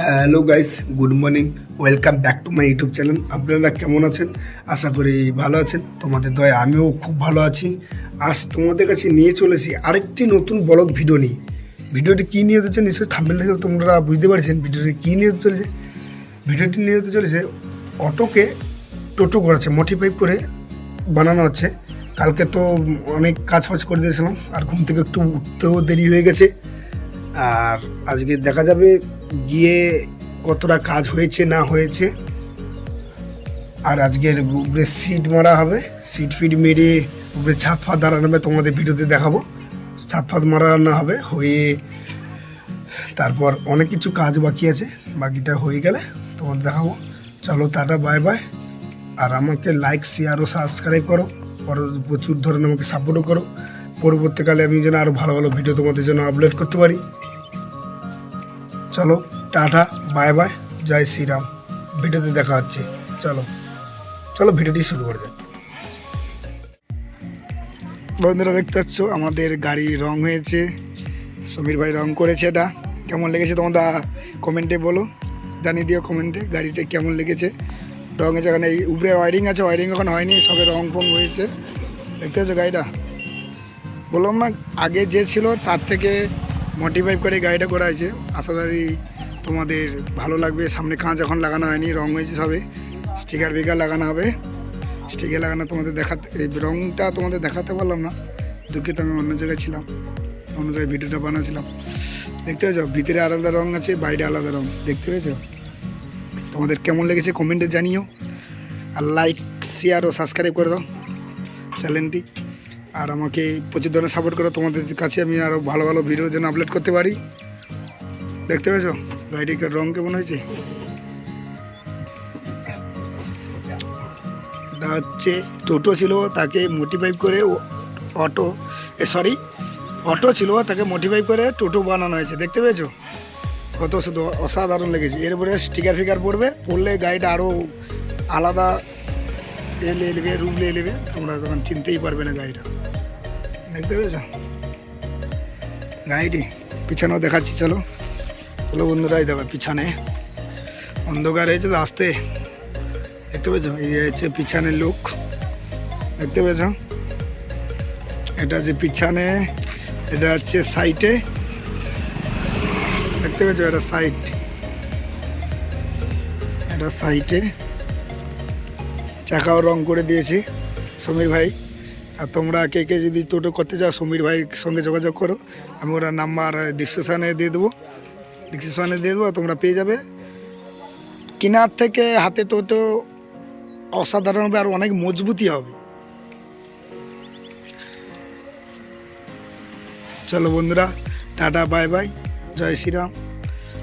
Hello guys good morning welcome back to my YouTube channel আপনারা কেমন আছেন? আশা করি ভালো আছেন। তোমাদের দয়া, আমিও খুব ভালো আছি। আজ তোমাদের কাছে নিয়ে চলেছি আরেকটি নতুন ব্লগ ভিডিও নিয়ে। ভিডিওটি কী নিয়ে হচ্ছে নিশ্চয়ই থাম্বেল থেকে তোমরা বুঝতে পারছেন ভিডিওটি কী নিয়ে চলেছে। ভিডিওটি নিয়ে চলেছে অটোকে টোটো করেছে মোটিফাই করে বানানো হচ্ছে। কালকে তো অনেক কাজ ফাজ করে দিয়েছিলাম, আর ঘুম থেকে একটু উঠতেও দেরি হয়ে গেছে। আর আজকে দেখা যাবে গিয়ে কতটা কাজ হয়েছে, না হয়েছে। আর আজকের উপরে সিট মারা হবে। সিট ফিট মেরে উপরে ছাদ ফাদ দাঁড়ানো হবে, তোমাদের ভিডিওতে দেখাবো। ছাদ ফাদ মারানো হবে, হয়ে তারপর অনেক কিছু কাজ বাকি আছে। বাকিটা হয়ে গেলে তোমাদের দেখাবো। চলো টাটা, বাই বাই। আর আমাকে লাইক শেয়ার ও সাবস্ক্রাইব করো। পর- প্রচুর ধরনের আমাকে সাপোর্টও করো। পরবর্তীকালে আমি যেন আরও ভালো ভালো ভিডিও তোমাদের জন্য আপলোড করতে পারি। চলো, টাটা বাই বাই জয় শ্রীরাম। ভিডিওতে দেখা হচ্ছে, চলো। চলো, ভিডিওটি শুরু করে যাক। বন্ধুরা, দেখতে পাচ্ছ, আমাদের গাড়ি রং হয়েছে। সমীর ভাই রং করেছে এটা। কেমন লেগেছে তোমরা কমেন্টে বলো। জানিয়ে দিও কমেন্টে গাড়িটা কেমন লেগেছে। রং আছে এখানে এই উপরে ওয়ারিং আছে ওয়ারিং এখন হয়নি, সবে রং ফং হয়েছে। দেখতে পাচ্ছ গাড়িটা? বললাম না, আগে যে ছিল, তার থেকে মোটিফাই করে গাড়িটা করা হয়েছে আশা করি তোমাদের ভালো লাগবে। সামনে কাঁচ এখন লাগানো হয়নি, রং হয়েছে সবে। স্টিকার বিকার লাগানো হবে। স্টিকার লাগানো তোমাদের দেখাতে এই রংটা তোমাদের দেখাতে পারলাম না। দুঃখিত, আমি অন্য জায়গায় ছিলাম। অন্য জায়গায় ভিডিওটা বানাচ্ছিলাম দেখতে পেয়েছ? ভিতরে আলাদা রং আছে, বাইরে আলাদা রং। দেখতে পেয়েছ? তোমাদের কেমন লেগেছে কমেন্টে জানিও। আর লাইক শেয়ার ও সাবস্ক্রাইব করে দাও। চ্যানেলটি আর আমাকে প্রচুর ধরনের সাপোর্ট করো। তোমাদের কাছে আমি আরও ভালো ভালো ভিডিওর জন্য আপলোড করতে পারি। দেখতে পেয়েছ? গাড়িটির রং কেমন হয়েছে? হচ্ছে টোটো ছিল, তাকে মোটিফাই করে অটো সরি অটো ছিল, তাকে মোটিফাই করে টোটো বানানো হয়েছে। দেখতে পেয়েছ? কত শুধু অসাধারণ লেগেছে। এরপরে স্টিকার ফিকার পড়বে, পড়লে গাড়িটা আরও আলাদা এ নিয়ে নেবে রূপ নিয়ে নেবে তোমরা তখন চিনতেই পারবে না গাড়িটা। দেখতে পেয়েছ? গাড়িটি পিছনেও দেখাচ্ছি, চলো। চলো বন্ধুরাই দেবে পিছনে। অন্ধকার হয়েছে তো আসতে। দেখতে পেয়েছ? এই হচ্ছে পিছনের লুক দেখতে পেয়েছ? এটা হচ্ছে পিছনে, এটা হচ্ছে সাইটে দেখতে পেয়েছ? এটা সাইট এটা সাইটে চাকাও রং করে দিয়েছি, সমীর ভাই। আর তোমরা কে কে যদি টোটো করতে চাও, সমীর ভাইয়ের সঙ্গে যোগাযোগ করো। আমি ওরা নাম্বার ডিসক্রিপশানে দিয়ে দেবো। ডিসক্রিপশানে দিয়ে দেবো তোমরা পেয়ে যাবে। কেনার থেকে হাতে টোটো অসাধারণ হবে আর অনেক মজবুতি হবে। চলো বন্ধুরা, টাটা, বাই বাই। জয় শ্রীরাম।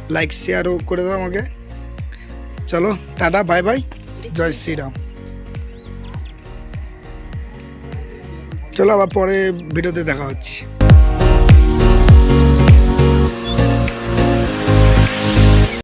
লাইক, শেয়ারও করে দাও আমাকে। চলো, টাটা, বাই বাই। জয় শ্রীরাম। চলো আবার পরে ভিডিওতে দেখা হচ্ছে।